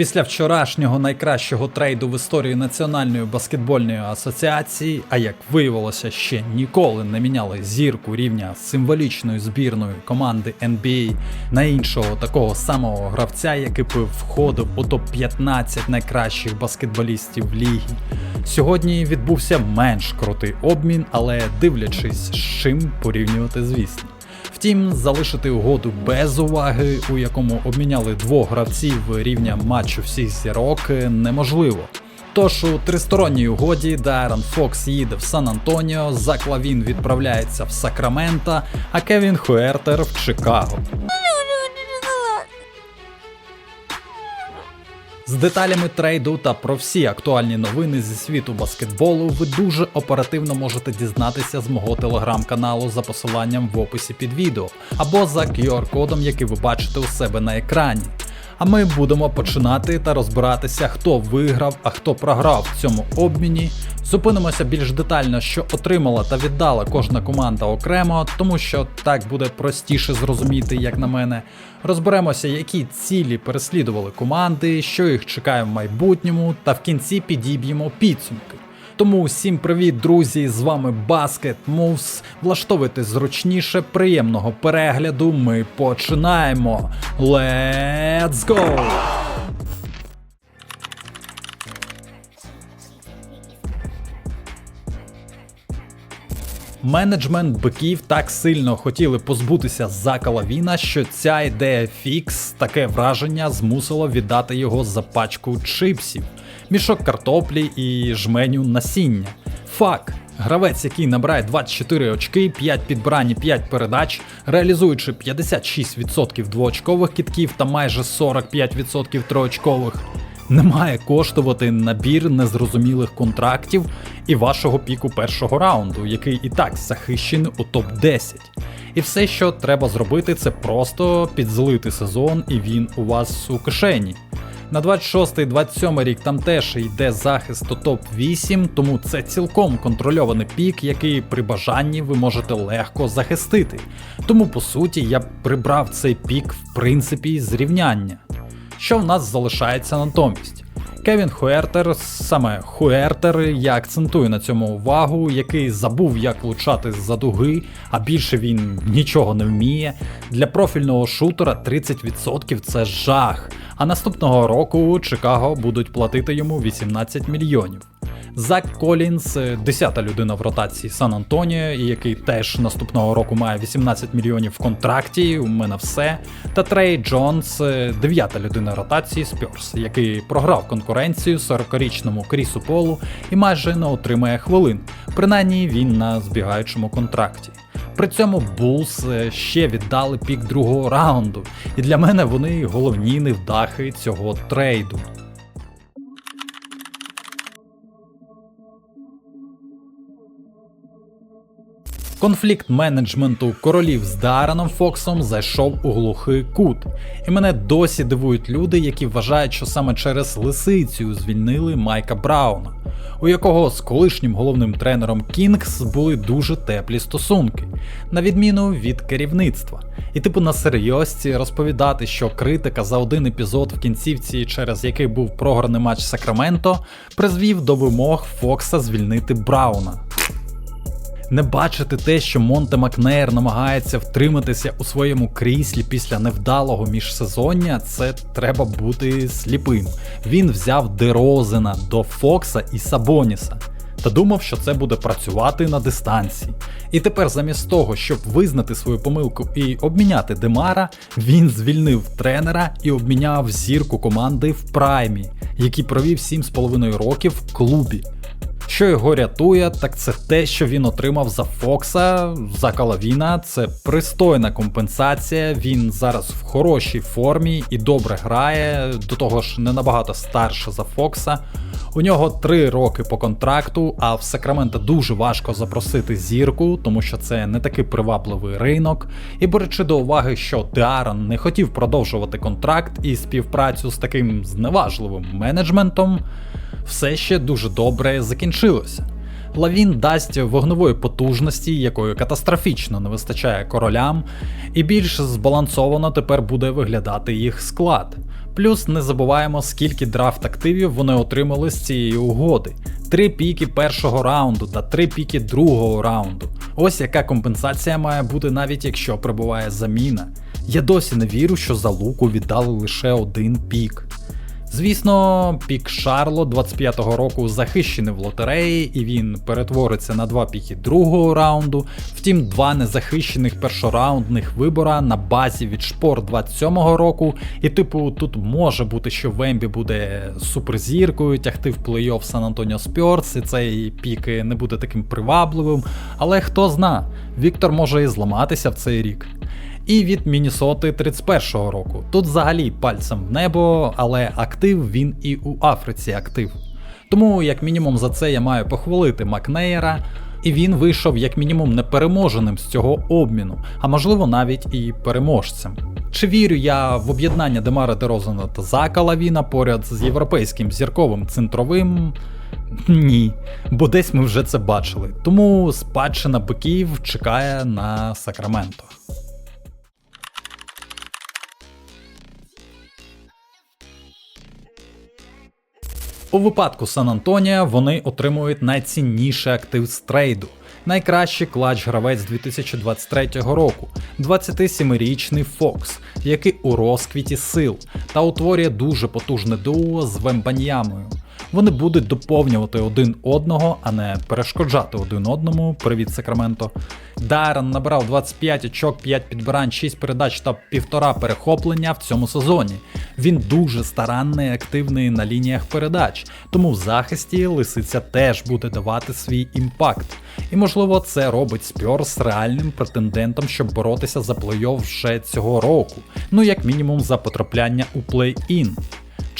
Після вчорашнього найкращого трейду в історії Національної баскетбольної асоціації, а як виявилося, ще ніколи не міняли зірку рівня символічної збірної команди NBA на іншого такого самого гравця, який би входив у топ-15 найкращих баскетболістів ліги. Сьогодні відбувся менш крутий обмін, але дивлячись, з чим порівнювати, звісно. Втім, залишити угоду без уваги, у якому обміняли двох гравців рівня матчу всіх зірок, неможливо. Тож у тристоронній угоді Дайрон Фокс їде в Сан Антоніо, Заклавін відправляється в Сакраменто, а Кевін Хуертер в Чикаго. З деталями трейду та про всі актуальні новини зі світу баскетболу ви дуже оперативно можете дізнатися з мого телеграм-каналу за посиланням в описі під відео або за QR-кодом, який ви бачите у себе на екрані. А ми будемо починати та розбиратися, хто виграв, а хто програв в цьому обміні. Зупинимося більш детально, що отримала та віддала кожна команда окремо, тому що так буде простіше зрозуміти, як на мене. Розберемося, які цілі переслідували команди, що їх чекає в майбутньому, та в кінці підіб'ємо підсумки. Тому всім привіт, друзі! З вами Basket Moves. Влаштовуйте зручніше, приємного перегляду. Ми починаємо. Let's go! Менеджмент биків так сильно хотіли позбутися Зака Лавіна, що ця ідея фікс, таке враження змусило віддати його за пачку чипсів, мішок картоплі і жменю насіння. Фак. Гравець, який набирає 24 очки, 5 підбирань і 5 передач, реалізуючи 56% двоочкових кітків та майже 45% троочкових, не має коштувати набір незрозумілих контрактів і вашого піку першого раунду, який і так захищений у топ-10. І все, що треба зробити, це просто підзлити сезон, і він у вас у кишені. На 26-27 рік там теж йде захист до топ-8, тому це цілком контрольований пік, який при бажанні ви можете легко захистити. Тому по суті я прибрав цей пік в принципі з рівняння. Що в нас залишається натомість? Кевін Хуертер, саме Хуертер, я акцентую на цьому увагу, який забув, як влучати з-за дуги, а більше він нічого не вміє. Для профільного шутера 30% це жах. А наступного року Чикаго будуть платити йому 18 мільйонів. Зак Колінс, 10-та людина в ротації Сан Антоніо, який теж наступного року має 18 мільйонів в контракті. У мене все. Та Трей Джонс, 9-та людина ротації Спьорс, який програв конкуренцію 40-річному Крісу Полу і майже не отримає хвилин. Принаймні він на збігаючому контракті. При цьому Булс ще віддали пік другого раунду, і для мене вони головні невдахи цього трейду. Конфлікт менеджменту королів з Дараном Фоксом зайшов у глухий кут, і мене досі дивують люди, які вважають, що саме через лисицю звільнили Майка Брауна, у якого з колишнім головним тренером Кінгс були дуже теплі стосунки, на відміну від керівництва. І типу на серйозці розповідати, що критика за один епізод в кінцівці, через який був програний матч Сакраменто, призвів до вимог Фокса звільнити Брауна. Не бачити те, що Монте Макнейр намагається втриматися у своєму кріслі після невдалого міжсезоння, це треба бути сліпим. Він взяв Дерозена до Фокса і Сабоніса. Та думав, що це буде працювати на дистанції. І тепер, замість того, щоб визнати свою помилку і обміняти Демара, він звільнив тренера і обміняв зірку команди в праймі, який провів 7,5 років в клубі. Що його рятує, так це те, що він отримав за Фокса, за Калавіна. Це пристойна компенсація. Він зараз в хорошій формі і добре грає, до того ж не набагато старше за Фокса. У нього три роки по контракту, а в Сакраменто дуже важко запросити зірку, тому що це не такий привабливий ринок. І беручи до уваги, що Деарон не хотів продовжувати контракт і співпрацю з таким зневажливим менеджментом, все ще дуже добре закінчилося. Лавін дасть вогневої потужності, якої катастрофічно не вистачає королям, і більш збалансовано тепер буде виглядати їх склад. Плюс не забуваємо, скільки драфт активів вони отримали з цієї угоди: три піки першого раунду та три піки другого раунду. Ось яка компенсація має бути, навіть якщо прибуває заміна. Я досі не вірю, що за луку віддали лише один пік. Звісно, пік Шарло 25-го року захищений в лотереї, і він перетвориться на два піки другого раунду. Втім, два незахищених першораундних вибора на базі від Шпор 27-го року. І, типу, тут може бути, що Вембі буде суперзіркою, тягти в плей-офф Сан Антоніо Спьорс, і цей пік не буде таким привабливим. Але хто зна, Віктор може і зламатися в цей рік і від Мінісоти 31-го року. Тут взагалі пальцем в небо, але актив він і у Африці актив. Тому, як мінімум, за це я маю похвалити Макнеєра, і він вийшов як мінімум непереможеним з цього обміну, а можливо навіть і переможцем. Чи вірю я в об'єднання Демара Дерозана та Зака Лавіна поряд з європейським зірковим центровим? Ні, бо десь ми вже це бачили. Тому спадщина биків чекає на Сакраменто. У випадку Сан Антонія вони отримують найцінніший актив з трейду. Найкращий клач гравець 2023 року, 27-річний Фокс, який у розквіті сил та утворює дуже потужне дуо з Вембаньямою. Вони будуть доповнювати один одного, а не перешкоджати один одному. Привіт, Сакраменто. Даррен набрав 25 очок, 5 підбирань, 6 передач та півтора перехоплення в цьому сезоні. Він дуже старанний і активний на лініях передач, тому в захисті лисиця теж буде давати свій імпакт. І можливо це робить Спьорс реальним претендентом, щоб боротися за плей-офф вже цього року, ну як мінімум за потрапляння у плей-ін.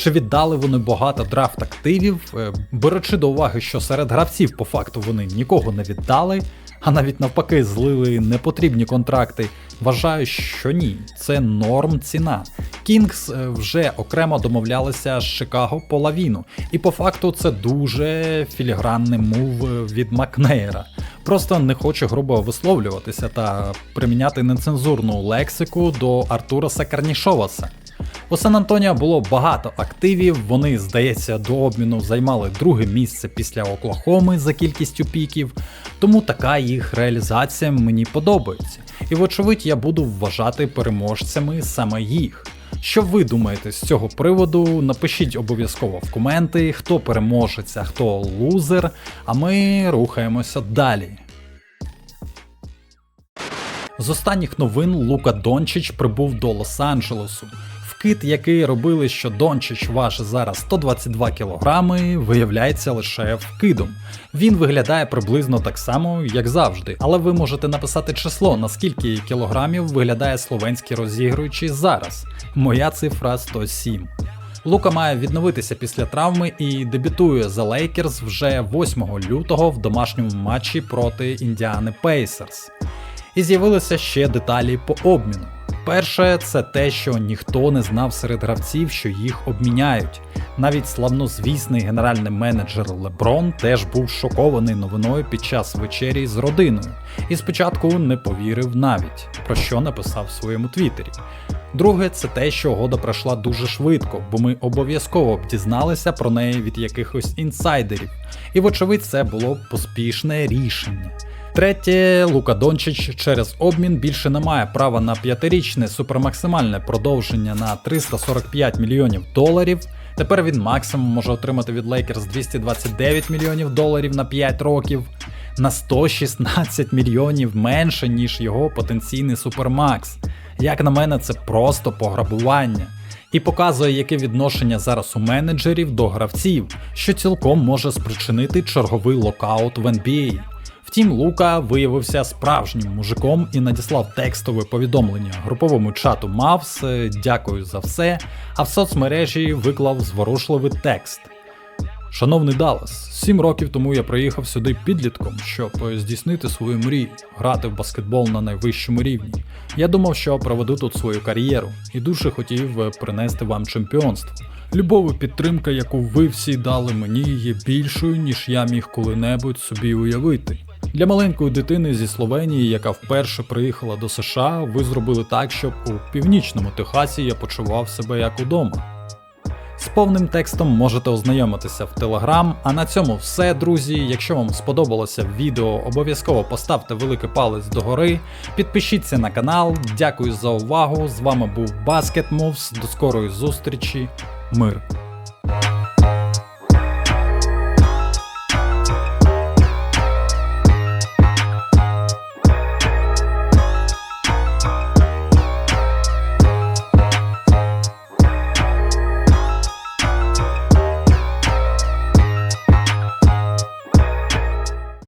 Чи віддали вони багато драфт активів, Е, беручи до уваги, що серед гравців по факту вони нікого не віддали, а навіть навпаки злили непотрібні контракти. Вважаю, що ні, це норм ціна. Кінгс е, вже окремо домовлялися з Чикаго по лавіну, і по факту це дуже філігранний мув е, від Макнейра. Просто не хочу грубо висловлюватися та приміняти нецензурну лексику до Артураса Карнішоваса. У Сан Антоніо було багато активів, вони, здається, до обміну займали друге місце після Оклахоми за кількістю піків, тому така їх реалізація мені подобається. І вочевидь я буду вважати переможцями саме їх. Що ви думаєте з цього приводу? Напишіть обов'язково в коменти, хто переможець, а хто лузер, а ми рухаємося далі. З останніх новин Лука Дончич прибув до Лос-Анджелесу. Вкид, який робили, що Дончич важить зараз 122 кг, виявляється лише вкидом. Він виглядає приблизно так само, як завжди, але ви можете написати число, наскільки кілограмів виглядає словенський розігруючий зараз. Моя цифра 107. Лука має відновитися після травми і дебютує за Лейкерс вже 8 лютого в домашньому матчі проти Індіани Пейсерс. І з'явилися ще деталі по обміну. Перше, це те, що ніхто не знав серед гравців, що їх обміняють. Навіть славнозвісний генеральний менеджер Леброн теж був шокований новиною під час вечері з родиною, і спочатку не повірив навіть, про що написав в своєму твіттері. Друге, це те, що угода пройшла дуже швидко, бо ми обов'язково б дізналися про неї від якихось інсайдерів, і вочевидь це було поспішне рішення. Третє, Лука Дончич через обмін більше не має права на п'ятирічне супермаксимальне продовження на 345 мільйонів доларів. Тепер він максимум може отримати від Лейкерс 229 мільйонів доларів на 5 років, на 116 мільйонів менше, ніж його потенційний супермакс. Як на мене, це просто пограбування. І показує, яке відношення зараз у менеджерів до гравців, що цілком може спричинити черговий локаут в NBA. Втім, Лука виявився справжнім мужиком і надіслав текстове повідомлення груповому чату Мавс Дякую за все. А в соцмережі виклав зворушливий текст. Шановний Даллас, сім років тому я приїхав сюди підлітком, щоб здійснити свою мрію, грати в баскетбол на найвищому рівні. Я думав, що проведу тут свою кар'єру і дуже хотів принести вам чемпіонство. Любов і підтримка, яку ви всі дали мені, є більшою, ніж я міг коли-небудь собі уявити. Для маленької дитини зі Словенії, яка вперше приїхала до США, ви зробили так, щоб у північному Техасі я почував себе як удома. З повним текстом можете ознайомитися в Телеграм. А на цьому все, друзі. Якщо вам сподобалося відео, обов'язково поставте великий палець догори, підпишіться на канал. Дякую за увагу. З вами був Basket Moves. До скорої зустрічі. Мир.